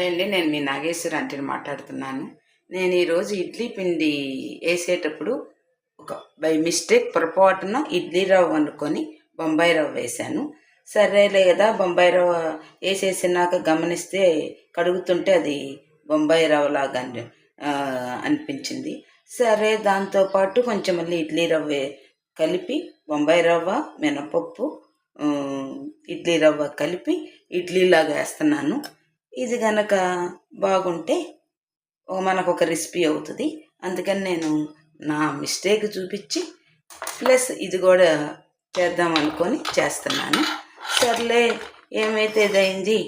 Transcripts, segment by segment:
Hi అండి నేను మీ నాగేశ్వర ఆంటీని మాట్లాడుతున్నాను. నేను ఈరోజు ఇడ్లీ పిండి వేసేటప్పుడు ఒక బై మిస్టేక్ పొరపాటున ఇడ్లీ రవ్వ అనుకొని బొంబాయి రవ్వ వేశాను. సరేలే కదా బొంబాయి రవ్వ వేసేసినాక గమనిస్తే కడుగుతుంటే అది బొంబాయి రవ్వలాగా అని అనిపించింది. సరే దాంతోపాటు కొంచెం మళ్ళీ ఇడ్లీ రవ్వ కలిపి బొంబాయి రవ్వ మినపప్పు ఇడ్లీ రవ్వ కలిపి ఇడ్లీలాగా వేస్తున్నాను. ఇది గనక బాగుంటే మనకు ఒక రెసిపీ అవుతుంది. అందుకని నేను నా మిస్టేక్ చూపించి ప్లస్ ఇది కూడా చేద్దాం అనుకొని చేస్తున్నాను. సర్లే ఏమైతే ఇదైంది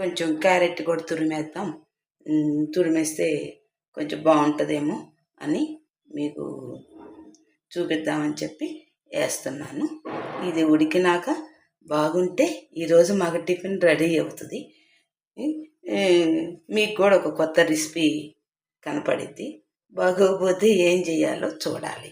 కొంచెం క్యారెట్ కూడా తురిమేద్దాం. తురిమేస్తే కొంచెం బాగుంటుందేమో అని మీకు చూపిద్దామని చెప్పి వేస్తున్నాను. ఇది ఉడికినాక బాగుంటే ఈరోజు మాకు టిఫిన్ రెడీ అవుతుంది. మీకు కూడా ఒక కొత్త రెసిపీ కనపడిద్ది. బాగోకపోతే ఏం చేయాలో చూడాలి.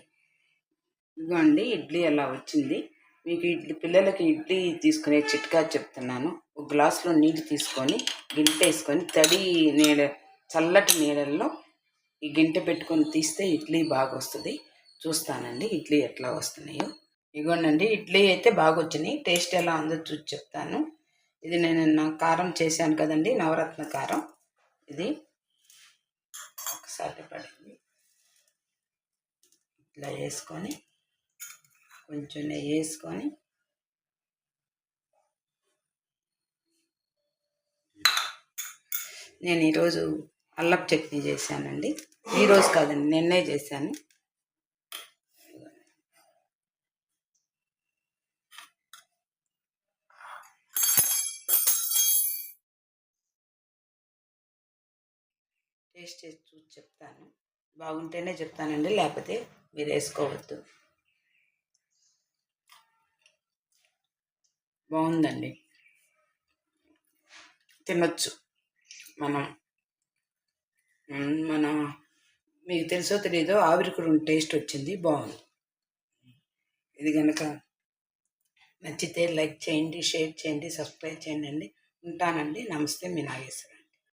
ఇదిగోండి ఇడ్లీ అలా వచ్చింది? మీకు ఇడ్లీ పిల్లలకి ఇడ్లీ తీసుకునే చిట్కా చెప్తున్నాను. ఒక గ్లాసులో నీళ్ళు తీసుకొని గింట వేసుకొని తడి నీడ చల్లటి నీళ్ళల్లో ఈ గింట పెట్టుకొని తీస్తే ఇడ్లీ బాగా వస్తుంది చూస్తానండి ఇడ్లీ ఎట్లా వస్తున్నాయో. ఇగోండి ఇడ్లీ అయితే బాగా వచ్చినాయి టేస్ట్ ఎలా ఉందో చూసి చెప్తాను. ఇది నేను నా కారం చేశాను కదండి నవరత్న కారం. ఇది ఒకసారి పడింది. ఇట్లా వేసుకొని కొంచెం నెయ్యి వేసుకొని. నేను ఈరోజు అల్లపు చట్నీ చేశానండి. ఈరోజు కాదండి నిన్నే చేశాను. టేస్ట్ చేసి చూసి చెప్తాను. బాగుంటేనే చెప్తానండి లేకపోతే మీరు వేసుకోవద్దు. బాగుందండి. తినొచ్చు. మనం మన మీకు తెలుసో తెలియదో ఆవిరికూర టేస్ట్ వచ్చింది బాగుంది. ఇది కనుక నచ్చితే లైక్ చేయండి షేర్ చేయండి సబ్స్క్రైబ్ చేయండి ఉంటానండి. నమస్తే మీ నాగేశ్వర.